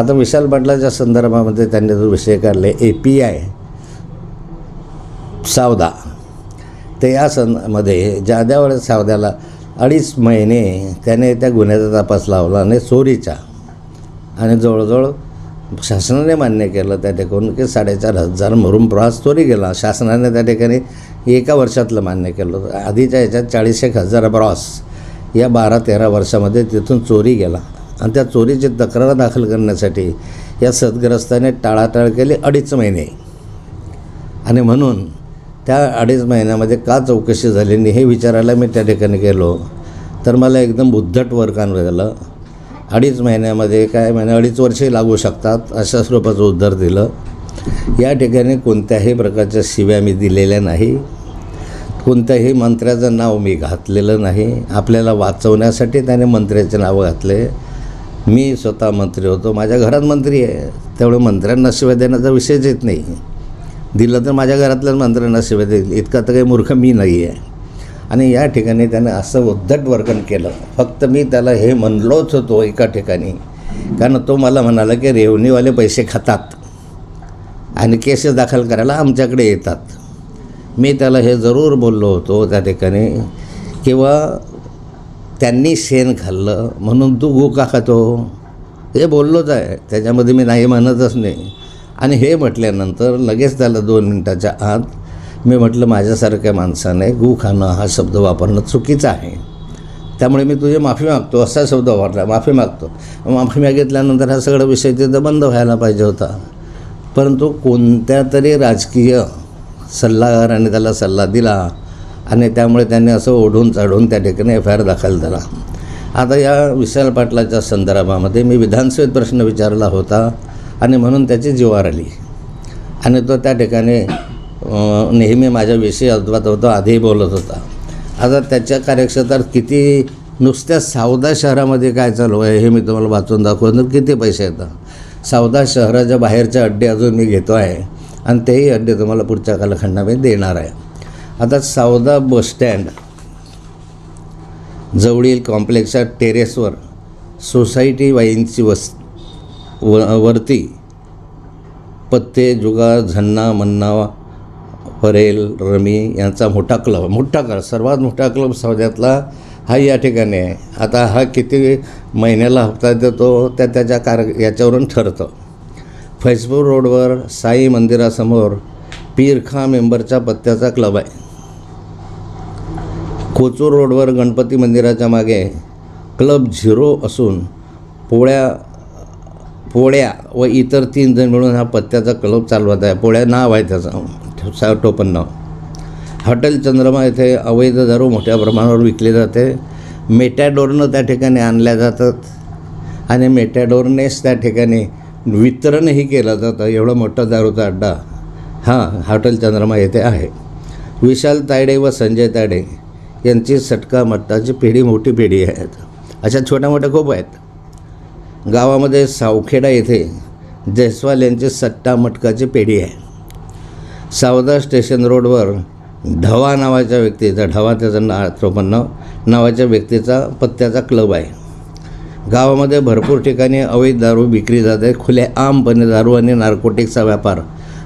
आता विशाल पाटलाच्या संदर्भामध्ये त्यांनी जो विषय काढले ए पी आय सावदा ते या सनमध्ये जाद्यावर सावद्याला अडीच महिने त्याने त्या गुन्ह्याचा तपास लावला आणि चोरीचा. आणि जवळजवळ शासनाने मान्य केलं त्या ठिकाणी की साडेचार हजार मरून प्रवास चोरी गेला शासनाने त्या ठिकाणी एका वर्षातलं मान्य केलं. आधीच्या ह्याच्यात चाळीस एक हजार ब्रॉस या बारा तेरा वर्षामध्ये तिथून चोरी गेला आणि त्या चोरीची तक्रार दाखल करण्यासाठी या सदग्रस्ताने टाळाटाळ केली अडीच महिने. आणि म्हणून त्या अडीच महिन्यामध्ये का चौकशी झाली नाही हे विचारायला मी त्या ठिकाणी गेलो. तर मला एकदम बुद्धट वर्कान झालं अडीच महिन्यामध्ये काय महिने अडीच वर्षही लागू शकतात अशा स्वरूपाचं उद्धार दिलं. या ठिकाणी कोणत्याही प्रकारच्या शिव्या मी दिलेल्या नाही. कोणत्याही मंत्र्याचं नाव मी घातलेलं नाही. आपल्याला वाचवण्यासाठी त्याने मंत्र्याचे नाव घातले. मी स्वतः मंत्री होतो. माझ्या घरात मंत्री आहे. त्यामुळे मंत्र्यांना शिवाय देण्याचा विषयच येत नाही. दिलं तर माझ्या घरातल्याच मंत्र्यांना शिवाय देईल. इतका तर काही मूर्ख मी नाही आहे आणि या ठिकाणी त्याने असं उद्धट वर्तन केलं. फक्त मी त्याला हे म्हणलोच होतो एका ठिकाणी. कारण तो मला म्हणाला की रेवणीवाले पैसे खातात. आणि केसेस दाखल करायला आमच्याकडे येतात. मी त्याला हे जरूर बोललो होतो त्या ठिकाणी. किंवा त्यांनी शेण खाल्लं म्हणून तू गो का खातो? हे बोललोच आहे. त्याच्यामध्ये मी नाही म्हणतच नाही. आणि हे म्हटल्यानंतर लगेच त्याला दोन मिनटाच्या आत मी म्हटलं माझ्यासारख्या माणसाने गु खाणं हा शब्द वापरणं चुकीचं आहे. त्यामुळे मी तुझी माफी मागतो. असा शब्द वापरला. माफी मागतो. माफी मागितल्यानंतर हा सगळा विषय तिथं बंद व्हायला पाहिजे होता. परंतु कोणत्या तरी राजकीय सल्लागाराने त्याला सल्ला दिला. आणि त्यामुळे त्यांनी असं ओढून चढून त्या ठिकाणी एफ आय आर दाखल झाला. आता या विशाल पाटलाच्या संदर्भामध्ये मी विधानसभेत प्रश्न विचारला होता आणि म्हणून त्याची जीवार आली. आणि तो त्या ठिकाणी नेहमी माझ्याविषयी अद्वत होतो आधीही बोलत होता. आता त्याच्या कार्यक्षेत्रात किती नुसत्या सावदा शहरामध्ये काय चालू आहे हे मी तुम्हाला वाचून दाखवतो. किती पैसे येतात सावदा शहराच्या बाहेरचे अड्डे अजून मी घेतो आहे आणि तेही अड्डे तुम्हाला पुढच्या कालखंडामध्ये देणार आहे. आता सावदा बसस्टँड जवळील कॉम्प्लेक्सच्या टेरेसवर सोसायटी वाईनची वस व वरती पत्ते जुगा झन्ना मन्ना परेल रमी यांचा मोठा क्लब मोठा क्लब सर्वात मोठा क्लब सौद्यातला हा या ठिकाणी आहे. आता हा किती महिन्याला हप्ता देतो त्या त्याच्या कार याच्यावरून ठरतं. फैजपूर रोडवर साई मंदिरासमोर पीरखा मेंबरच्या पत्त्याचा क्लब आहे. कोचूर रोडवर गणपती मंदिराच्या मागे क्लब झिरो असून पोळ्या पोळ्या व इतर तीन जण मिळून हा पत्त्याचा क्लब चालवत आहे. पोळ्या नाव आहे त्याचं. टोपन नाव हॉटेल चंद्रमा येथे अवैध दारू मोठ्या प्रमाणावर विकली जाते. मेटॅडोरनं त्या ठिकाणी आणल्या जातात आणि मेटॅडोरनेच त्या ठिकाणी वितरणही केलं जातं. एवढं मोठं दारूचा अड्डा हा हॉटेल चंद्रमा येथे आहे. विशाल तायडे व संजय तायडे यांची सटका मट्टाची पिढी मोठी पिढी आहेत. अशा छोट्या मोठ्या खूप आहेत. गावामध्ये सावखेडा येथे जयस्वाल यांची सट्टा मटकाची पेढी आहे. सावदा स्टेशन रोडवर ढवा नावाच्या व्यक्तीचा ढवा त्याचं ना चोपन्न नावाच्या व्यक्तीचा पत्त्याचा क्लब आहे. गावामध्ये भरपूर ठिकाणी अवैध दारू विक्री जाते. खुलेआमपणे दारू आणि नार्कोटिक्सचा व्यापार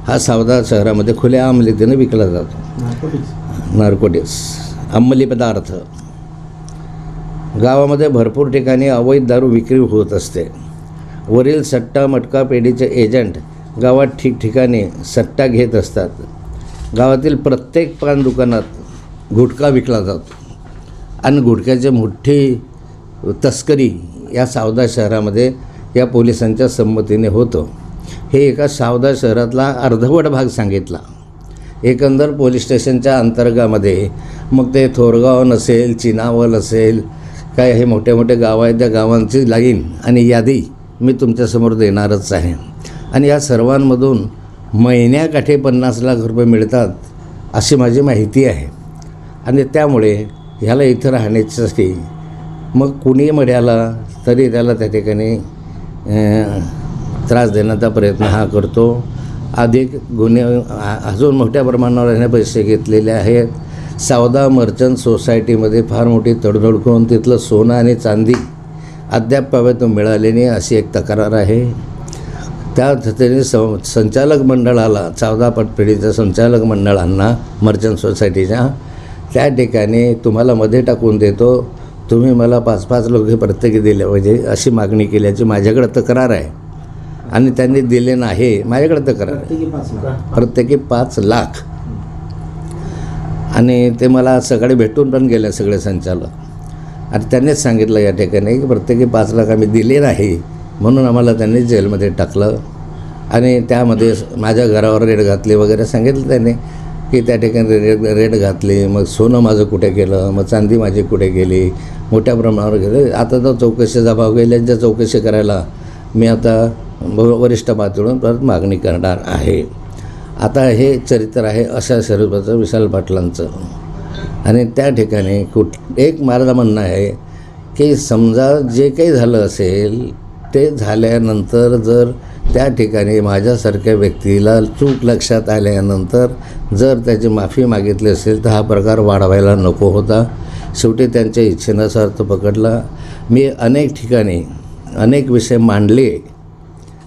हा सावदा शहरामध्ये खुलेआम रीतीने विकला जातो. नार्कोटिक्स. अंमली पदार्थ. गावामध्ये भरपूर ठिकाणी अवैध दारू विक्री होत असते. वरील सट्टा मटका पेढीचे एजंट गावात ठिकठिकाणी सट्टा घेत असतात. गावातील प्रत्येक पान दुकानात गुटखा विकला जातो. आणि गुटख्याची मोठी तस्करी या सावदा शहरामध्ये या पोलिसांच्या संमतीने होतं. हे एका सावदा शहरातला अर्धवट भाग सांगितला. एकंदर पोलीस स्टेशनच्या अंतर्गामध्ये. मग ते थोरगाव नसेल चिनावल असेल काय हे मोठे मोठे गाव आहेत त्या गावांची लाईन आणि यादी मी तुमच्यासमोर देणारच आहे. आणि या सर्वांमधून महिन्याकाठी पन्नास लाख रुपये मिळतात अशी माझी माहिती आहे. आणि त्यामुळे ह्याला इथं राहण्यासाठी मग कुणी मड्याला तरी त्याला त्या ठिकाणी त्रास देण्याचा प्रयत्न हा करतो. अधिक गुन्हे अजून मोठ्या प्रमाणावर याने पैसे घेतलेले आहेत. सावदा मर्चंट सोसायटीमध्ये फार मोठी तडजोड करून तिथलं सोनं आणि चांदी अद्याप तो मिळाले नाही अशी एक तक्रार आहे. त्या त्यांनी सं संचालक मंडळाला चौदा पटपेढीच्या संचालक मंडळांना मर्चंट सोसायटीच्या त्या ठिकाणी तुम्हाला मध्ये टाकून देतो. तुम्ही मला पाच पाच लोक प्रत्येकी दिले पाहिजे अशी मागणी केल्याची माझ्याकडे तक्रार आहे. आणि त्यांनी दिले नाही माझ्याकडे तक्रार आहे प्रत्येकी पाच लाख. प्रत्येकी पाच लाख. आणि ते मला सकाळी भेटून पण गेले सगळे संचालक. आणि त्यांनीच सांगितलं या ठिकाणी की प्रत्येकी पाच लाख आम्ही दिले नाही म्हणून आम्हाला त्यांनी जेलमध्ये टाकलं. आणि त्यामध्ये माझ्या घरावर रेड घातली वगैरे सांगितलं त्यांनी की त्या ठिकाणी रेड रेड घातली मग सोनं माझं कुठे गेलं मग चांदी माझी कुठे गेली मोठ्या प्रमाणावर गेले. आता तर चौकशीचा भाव गेल्याच्या चौकशी करायला. मी आता वरिष्ठ पातळीवर परत मागणी करणार आहे. आता हे चरित्र आहे अशा स्वरूपाचं विशाल पाटलांचं. आणि त्या ठिकाणी कुठ एक माझं म्हणणं आहे की समजा जे काही झालं असेल ते झाल्यानंतर जर त्या ठिकाणी माझ्यासारख्या व्यक्तीला चूक लक्षात आल्यानंतर जर त्याची माफी मागितली असेल तर हा प्रकार वाढवायला नको होता. शेवटी त्यांच्या इच्छेनुसार अर्थ पकडला. मी अनेक ठिकाणी अनेक विषय मांडले.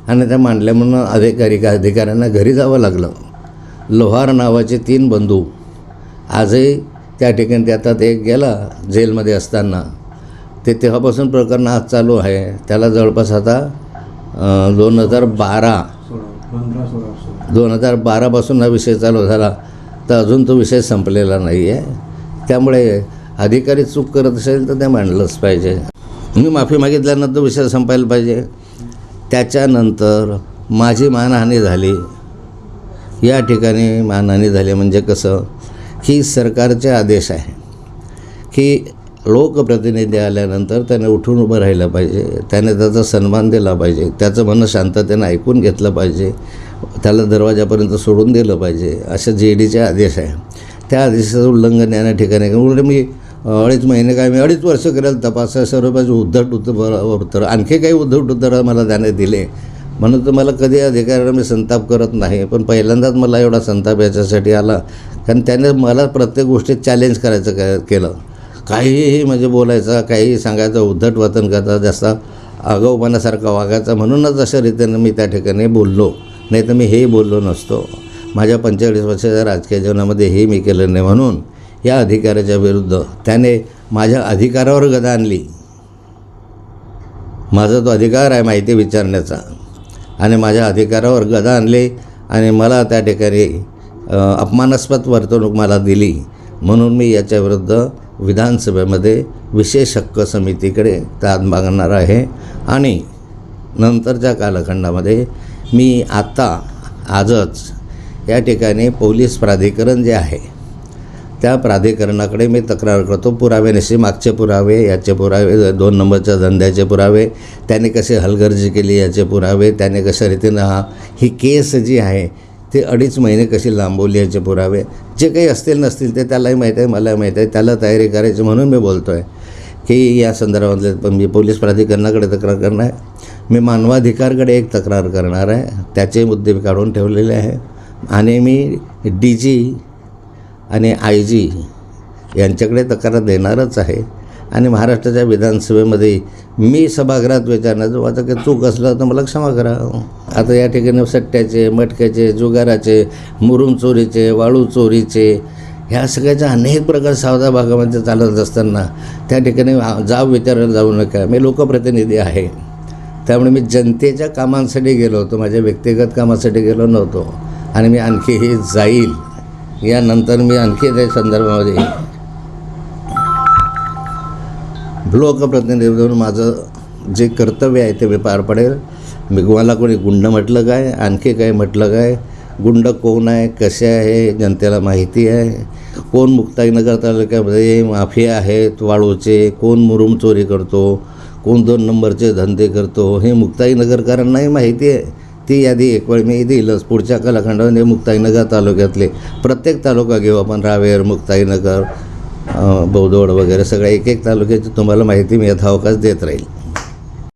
आणि त्या मांडल्या म्हणून अधिकारी का अधिकाऱ्यांना घरी जावं लागलं. लोहार नावाचे तीन बंधू आजही त्या ठिकाणी त्यातात एक गेला जेलमध्ये असताना. ते तेव्हापासून प्रकरण आज चालू आहे. त्याला जवळपास आता दोन हजार बारा दोन हजार बारापासून हा विषय चालू झाला. तर अजून तो विषय संपलेला नाही आहे त्यामुळे अधिकारी चूक करत असेल तर ते मांडलंच पाहिजे. मी माफी मागितल्यानंतर विषय संपायला पाहिजे. त्याच्यानंतर माझी मानहानी झाली. या ठिकाणी मानहानी झाली म्हणजे कसं? की सरकारचे आदेश आहे. की लोकप्रतिनिधी आल्यानंतर त्याने उठून उभं राहिलं पाहिजे. त्याने त्याचा सन्मान दिला पाहिजे. त्याचं म्हणणं शांततेनं ऐकून घेतलं पाहिजे. त्याला दरवाजापर्यंत सोडून दिलं पाहिजे. असे जे डीचे आदेश आहे. त्या आदेशाचं उल्लंघन या ठिकाणी उलट मी अडीच महिने काय मी अडीच वर्ष करेल तपास सर्व उद्धट उत्तर उत्तर. आणखी काही उद्धट उत्तर मला त्याने दिले. म्हणून तर मला कधी अधिकाऱ्याला मी संताप करत नाही पण पहिल्यांदाच मला एवढा संताप याच्यासाठी आला. कारण त्याने मला प्रत्येक गोष्टीत चॅलेंज करायचं काय केलं. काहीही म्हणजे बोलायचं काहीही सांगायचं उद्धट वतन करता जास्त आगाऊपणासारखा वागायचा. म्हणूनच अशा रीतीनं मी त्या ठिकाणी बोललो. नाही तर मी हेही बोललो नसतो. माझ्या पंचेचाळीस वर्षाच्या राजकीय जीवनामध्ये हे मी केलं नाही म्हणून. या अधिकाऱ्याच्या विरुद्ध त्याने माझ्या अधिकारावर गदा आणली. माझा तो अधिकार आहे माहिती विचारण्याचा. आणि माझ्या अधिकारावर गदा आणली आणि मला त्या ठिकाणी अपमानास्पद वर्तणूक मला दिली. म्हणून मी याच्याविरुद्ध विधानसभेमध्ये विशेष हक्क समितीकडे दाद मागणार आहे. आणि नंतरच्या कालखंडामध्ये मी आत्ता आजच या ठिकाणी पोलीस प्राधिकरण जे आहे त्या प्राधिकरणाकडे मी तक्रार करतो. पुराव्यानिशी मागचे पुरावे याचे पुरावे दोन नंबरच्या धंद्याचे पुरावे त्याने कसे हलगर्जी केली याचे पुरावे त्याने कशा रीतीनं हा ही केस जी आहे ते अडीच महिने कशी लांबवली याचे पुरावे जे काही असतील नसतील ते त्यालाही माहीत आहे मलाही माहीत आहे त्याला तयारी करायची म्हणून मी बोलतो आहे की या संदर्भातले पण मी पोलीस प्राधिकरणाकडे तक्रार करणार आहे. मी मानवाधिकारकडे एक तक्रार करणार आहे. त्याचे मुद्दे मी काढून ठेवलेले आहे. आणि मी डी जी आणि आय जी यांच्याकडे तक्रार देणारच आहे. आणि महाराष्ट्राच्या विधानसभेमध्ये मी सभागृहात विचारण्याचं आता काही चूक असलं तर मला क्षमा करा. आता या ठिकाणी सट्ट्याचे मटक्याचे जुगाराचे मुरुम चोरीचे वाळू चोरीचे ह्या सगळ्याच्या अनेक प्रकार सावधा भागामध्ये चालत असताना त्या ठिकाणी जाब विचारायला जाऊ नका. मी लोकप्रतिनिधी आहे. त्यामुळे मी जनतेच्या कामांसाठी गेलो होतो. माझ्या व्यक्तिगत कामासाठी गेलो नव्हतो. आणि मी आणखीही जाईल. यानंतर मी आणखी त्या संदर्भामध्ये लोकप्रतिनिधी म्हणून माझं जे कर्तव्य आहे ते मी पार पडेल. मी मला कोणी गुंड म्हटलं काय आणखी काय म्हटलं काय गुंड कोण आहे कसे आहे जनतेला माहिती आहे. कोण मुक्ताईनगर तालुक्यामध्ये माफिया आहेत वाळूचे कोण मुरुम चोरी करतो कोण दोन नंबरचे धंदे करतो हे मुक्ताईनगरकरांनाही माहिती आहे. ती यादी एक वेळ मी दिलंच. पुढच्या कालखंडामध्ये मुक्ताईनगर तालुक्यातले प्रत्येक तालुका घेऊ आपण. रावेर मुक्ताईनगर अ, बौदोड वगैरे सगळ्या एक एक तालुक्याची तुम्हाला माहिती मी यथावकाश देत राहील.